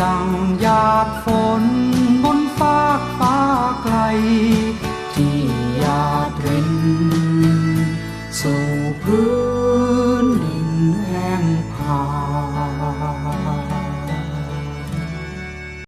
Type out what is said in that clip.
ดังหยาดฝนบนฟากฟ้าไกล ที่หยาดรินสู่พื้